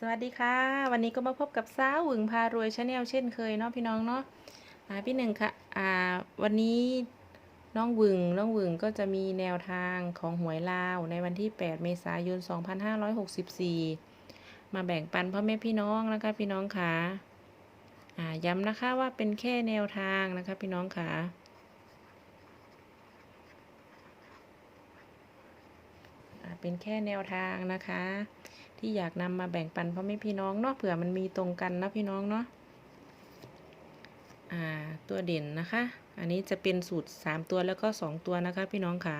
สวัสดีค่ะ วันนี้ก็มาพบกับสาวหวึงพารวยชาแนลเช่นเคยเนาะพี่น้องเนาะอ่าพี่หนึ่งค่ะอ่าวันนี้น้องหวึงน้องหวึงก็จะมีแนวทางของหวยลาวในวันที่ 8 เมษายน 2564 มาแบ่งปันพ่อแม่พี่น้องนะคะพี่น้องค่ะอ่าย้ำนะคะว่าเป็นแค่แนวทางนะคะพี่น้องค่ะอ่าเป็นแค่แนวทางนะคะ ที่อยากนำมาแบ่งปันพ่อแม่พี่น้องเนาะเผื่อมันมีตรงกันนะพี่น้องเนาะอ่าตัวเด่นนะคะ อันนี้จะเป็นสูตร 3 ตัวแล้วก็ 2 ตัวนะคะพี่น้องค่ะ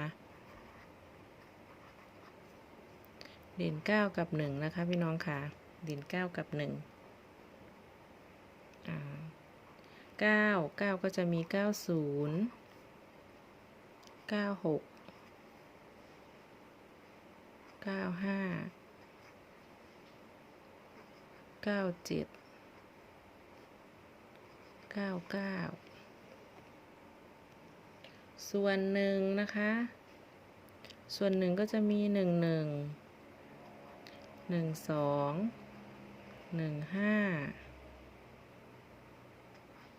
เด่น 9 กับ 1 นะคะพี่น้องค่ะ เด่น 9 กับ 1อ่า9 9 ก็จะมี 90 96เก้าห้า เก้าเจ็ดเก้าเก้าส่วนหนึ่งนะคะ ส่วนหนึ่งก็จะมีหนึ่งหนึ่งหนึ่งสองหนึ่งห้า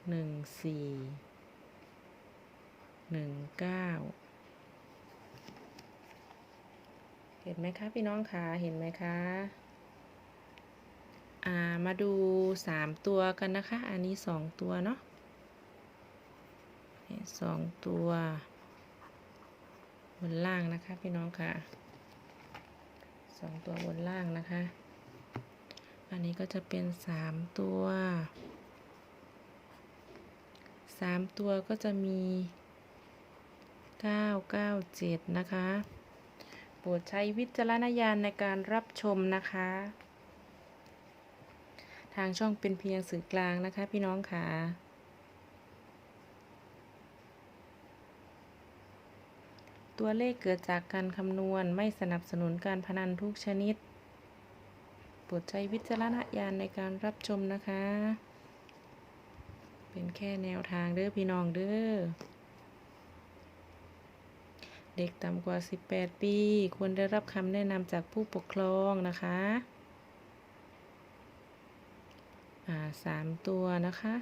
หนึ่งสี่หนึ่งเก้าเห็นไหมคะพี่น้องคะเห็นไหมคะ อ่ามาดูสามตัวกันนะคะ อันนี้สองตัวเนาะสองตัวบนล่างนะคะพี่น้องค่ะสองตัวบนล่างนะคะ อันนี้ก็จะเป็นสามตัวสามตัวก็จะมีเก้าเก้าเจ็ดนะคะ โปรดใช้วิจารณญาณในการรับชมนะคะางช่องเป็นเพียงสื่อกลางนะคะพี่น้องค่ะตัวเลขเกิดจากการคำนวณไม่สนับสนุนการพนันทุกชนิดโปรดใช้วิจารณญาณในการรับชมนะคะ เป็นแค่แนวทางเด้อพี่น้องเด้อ เด็กต่ำกว่า 18 ปี ควรได้รับคำแนะนำจากผู้ปกครองนะคะ สามตัวนะคะ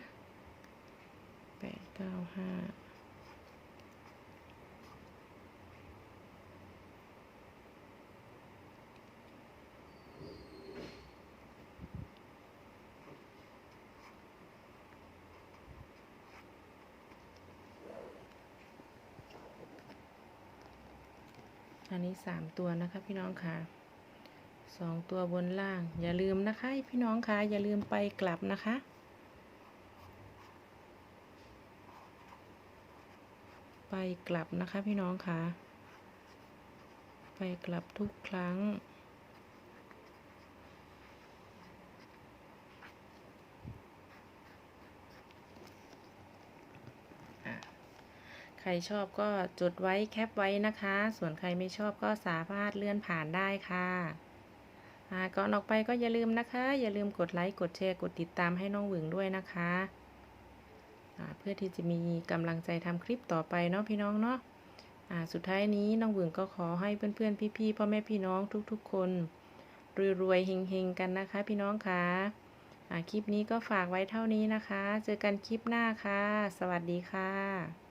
แปดเก้าห้าอันนี้สามตัวนะคะพี่น้องค่ะ สองตัวบนล่าง อย่าลืมนะคะพี่น้องคะอย่าลืมไปกลับนะคะ ไปกลับนะคะพี่น้องคะไปกลับทุกครั้ง ใครชอบก็จดไว้แคปไว้นะคะ ส่วนใครไม่ชอบก็สามารถเลื่อนผ่านได้ค่ะอ่า ก่อนออกไปก็อย่าลืมนะคะ อย่าลืมกดไลค์กดแชร์กดติดตามให้น้องหวึงด้วยนะคะเพื่อที่จะมีกำลังใจทำคลิปต่อไปเนาะพี่น้องเนาะสุดท้ายนี้น้องหวึงก็ขอให้เพื่อนๆพี่ๆพ่อแม่พี่น้องทุกๆ คนรวยๆเฮงๆกันนะคะ พี่น้องค่ะอ่าคลิปนี้ก็ฝากไว้เท่านี้นะคะ เจอกันคลิปหน้าค่ะ สวัสดีค่ะ